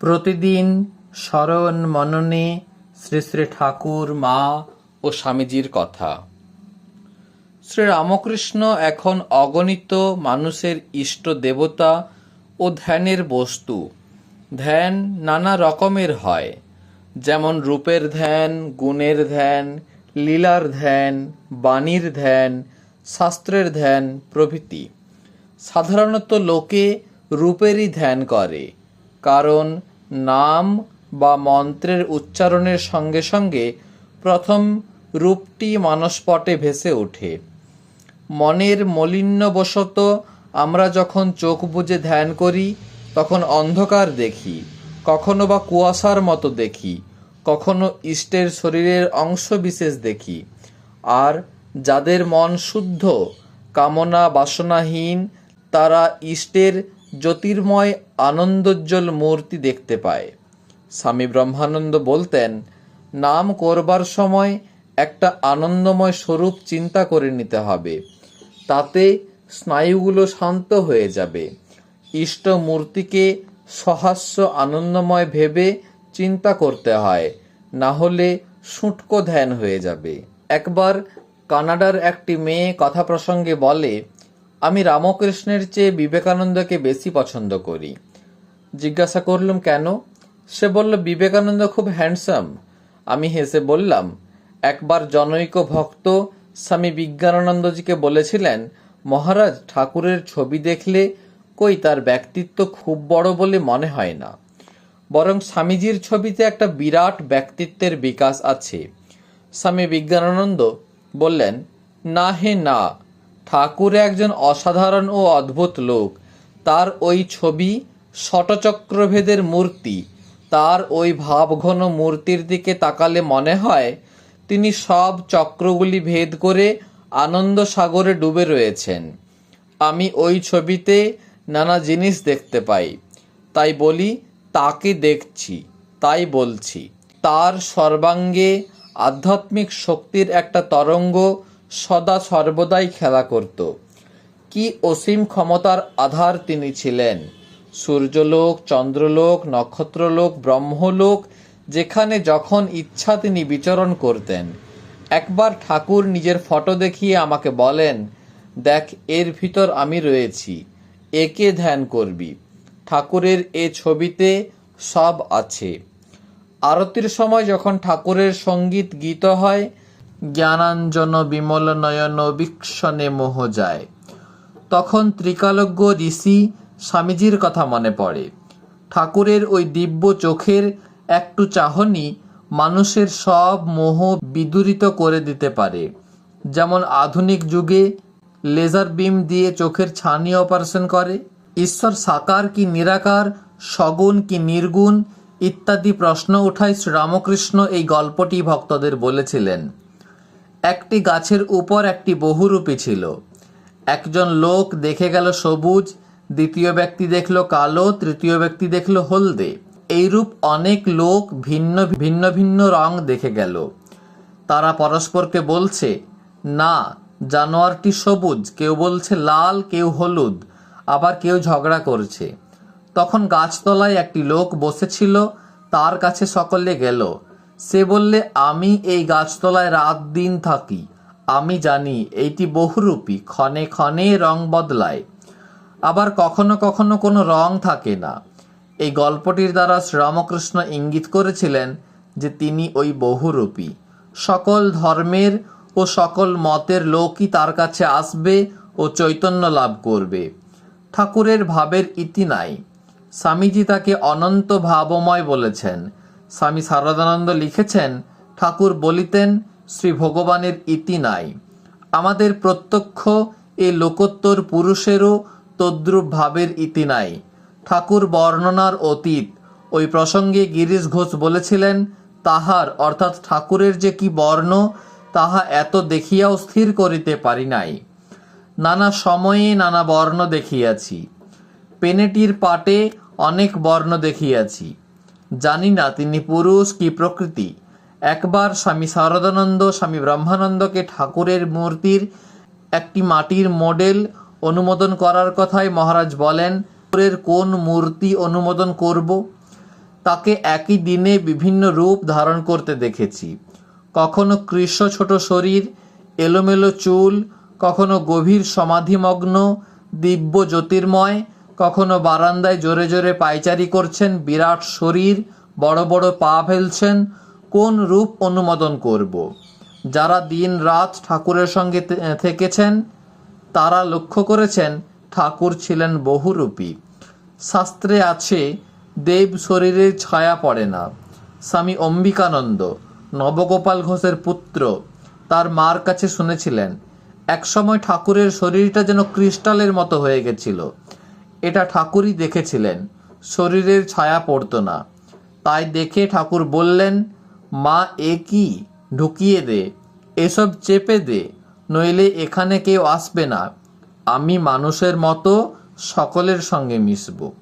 প্রতিদিন স্মরণ মননে শ্রী শ্রী ঠাকুর, মা ও স্বামীজির কথা। শ্রী রামকৃষ্ণ এখন অগণিত মানুষের ইষ্ট দেবতা ও ধ্যানের বস্তু। ধ্যান নানা রকমের হয়, যেমন রূপের ধ্যান, গুণের ধ্যান, লীলার ধ্যান, বাণীর ধ্যান, শাস্ত্রের ধ্যান প্রভৃতি। সাধারণত লোকে রূপেরই ধ্যান করে, কারণ নাম বা মন্ত্রের উচ্চারণের সঙ্গে সঙ্গে প্রথম রূপটি মানসপটে ভেসে ওঠে। মনের মলিন্যবশত আমরা যখন চোখ বুজে ধ্যান করি, তখন অন্ধকার দেখি, কখনো বা কুয়াশার মতো দেখি, কখনো ইষ্টের শরীরের অংশ বিশেষ দেখি। আর যাদের মন শুদ্ধ, কামনা বাসনাহীন, তারা ইষ্টের জ্যোতির্ময় আনন্দোজ্জ্বল মূর্তি দেখতে পায়। স্বামী ব্রহ্মানন্দ বলতেন, নাম করবার সময় একটা আনন্দময় স্বরূপ চিন্তা করে নিতে হবে। তাতে স্নায়ুগুলো শান্ত হয়ে যাবে। ইষ্ট মূর্তিকে সহাস্য আনন্দময় ভেবে চিন্তা করতে হয়, না হলে শুঁটকো ধ্যান হয়ে যাবে। একবার কানাডার একটি মেয়ে কথা প্রসঙ্গে বলে আমি রামকৃষ্ণের চেয়ে বিবেকানন্দকে বেশি পছন্দ করি। জিজ্ঞাসা করলাম, কেন? সে বলল, বিবেকানন্দ খুব হ্যান্ডসাম আমি হেসে বললাম, একবার জনৈক ভক্ত স্বামী বিজ্ঞানানন্দজিকে বলেছিলেন, মহারাজ, ঠাকুরের ছবি দেখলে কই তার ব্যক্তিত্ব খুব বড় বলে মনে হয় না। বরং স্বামীজির ছবিতে একটা বিরাট ব্যক্তিত্বের বিকাশ আছে স্বামী বিজ্ঞানানন্দ বললেন, না হে না। ঠাকুর একজন অসাধারণ ও অদ্ভুত লোক। তার ওই ছবি শটচক্রভেদের মূর্তি। তার ওই ভাবঘন মূর্তির দিকে তাকালে মনে হয়, তিনি সব চক্রগুলি ভেদ করে আনন্দ সাগরে ডুবে রয়েছেন। আমি ওই ছবিতে নানা জিনিস দেখতে পাই। তাই বলি, তাকে দেখছি, তাই বলছি। তার সর্বাঙ্গে আধ্যাত্মিক শক্তির একটা তরঙ্গ সদা সর্বদাই খেলা করত। কি অসীম ক্ষমতার আধার তিনি ছিলেন? সূর্যলোক, চন্দ্রলোক, নক্ষত্রলোক, ব্রহ্মলোক, যেখানে যখন ইচ্ছা তিনি বিচরণ করতেন। একবার ঠাকুর নিজের ফটো দেখিয়ে আমাকে বলেন, দেখ, এর ভিতর আমি রয়েছি, একে ধ্যান করবি। ঠাকুরের এ ছবিতে সব আছে। আরতির সময় যখন ঠাকুরের সংগীত গীত হয় জ্ঞানাঞ্জন বিমল নয়ন বীক্ষণে মোহ যায়। তখন ত্রিকালজ্ঞ ঋষি স্বামীজির কথা মনে পড়ে। ঠাকুরের ওই দিব্য চোখের একটু চাহনি মানুষের সব মোহ বিদূরিত করে দিতে পারে। যেমন আধুনিক যুগে লেজার বিম দিয়ে চোখের ছানি অপারেশন করে, ঈশ্বর সাকার কি নিরাকার, সগুণ কি নির্গুণ ইত্যাদি প্রশ্ন উঠায় শ্রীরামকৃষ্ণ এই গল্পটি ভক্তদের বলেছিলেন। একটি গাছের উপর একটি বহুরূপী ছিল। একজন লোক দেখে গেল সবুজ, দ্বিতীয় ব্যক্তি দেখল কালো, তৃতীয় ব্যক্তি দেখল হলদে। এইরূপ অনেক লোক ভিন্ন ভিন্ন ভিন্ন রং দেখে গেল। তারা পরস্পরকে বলছে, না, জানোয়ারটি সবুজ, কেউ বলছে লাল, কেউ হলুদ, আবার কেউ ঝগড়া করছে। তখন গাছতলায় একটি লোক বসেছিল, তার কাছে সকলে গেল। সে বললে, আমি এই গাছতলায় রাত দিন থাকি। আমি জানি এইটি বহুরূপী, ক্ষণে ক্ষণে রং বদলায়। আবার কখনো কখনো কোনো রং থাকে না। এই গল্পটির দ্বারা শ্রীরামকৃষ্ণ ইঙ্গিত করেছিলেন যে তিনি ওই বহুরূপী। সকল ধর্মের ও সকল মতের লোকই তার কাছে আসবে ও চৈতন্য লাভ করবে। ঠাকুরের ভাবের ইতি নাই। স্বামীজি তাকে অনন্ত ভাবময় বলেছেন। স্বামী সারদানন্দ লিখেছেন, ঠাকুর বলিতেন, শ্রী ভগবানের ইতি নাই। আমাদের প্রত্যক্ষ এ লোকোত্তর পুরুষেরও তদ্রূপ ভাবের ইতি নাই। ঠাকুর বর্ণনার অতীত। ওই প্রসঙ্গে গিরিশ ঘোষ বলেছিলেন, তাহার অর্থাৎ ঠাকুরের যে কি বর্ণ, তাহা এত দেখিয়াও স্থির করিতে পারি নাই। নানা সময়ে নানা বর্ণ দেখিয়াছি। পেনেটির পাটে অনেক বর্ণ দেখিয়াছি। জানি না তিনি পুরুষ কি প্রকৃতি। একবার স্বামী শারদানন্দ, স্বামী ব্রহ্মানন্দকে ঠাকুরের মূর্তির একটি মাটির মডেল অনুমোদন করার কথায় মহারাজ বলেন, ঠাকুরের কোন মূর্তি অনুমোদন করব? তাকে একই দিনে বিভিন্ন রূপ ধারণ করতে দেখেছি। কখনো কৃষ্ণ ছোট শরীর, এলোমেলো চুল, কখনো গভীর সমাধিমগ্ন, দিব্য জ্যোতির্ময় কখনো বারান্দায় জোরে জোরে পায়চারি করছেন, বিরাট শরীর, বড় বড় পা ফেলছেন, কোন রূপ অনুমোদন করব? যারা দিন রাত ঠাকুরের সঙ্গে থেকেছেন, তারা লক্ষ্য করেছেন ঠাকুর ছিলেন বহুরূপী। শাস্ত্রে আছে, দেব শরীরের ছায়া পড়ে না। স্বামী অম্বিকানন্দ, নবগোপাল ঘোষের পুত্র, তার মার কাছে শুনেছিলেন, একসময় ঠাকুরের শরীরটা যেন ক্রিস্টালের মতো হয়ে গেছিল। এটা ঠাকুরই দেখেছিলেন। শরীরের ছায়া পড়ত না। তাই দেখে ঠাকুর বললেন, মা, এ কি? ঢুকিয়ে দে। এসব চেপে দে, নইলে এখানে কেউ আসবে না। আমি মানুষের মতো সকলের সঙ্গে মিশবো।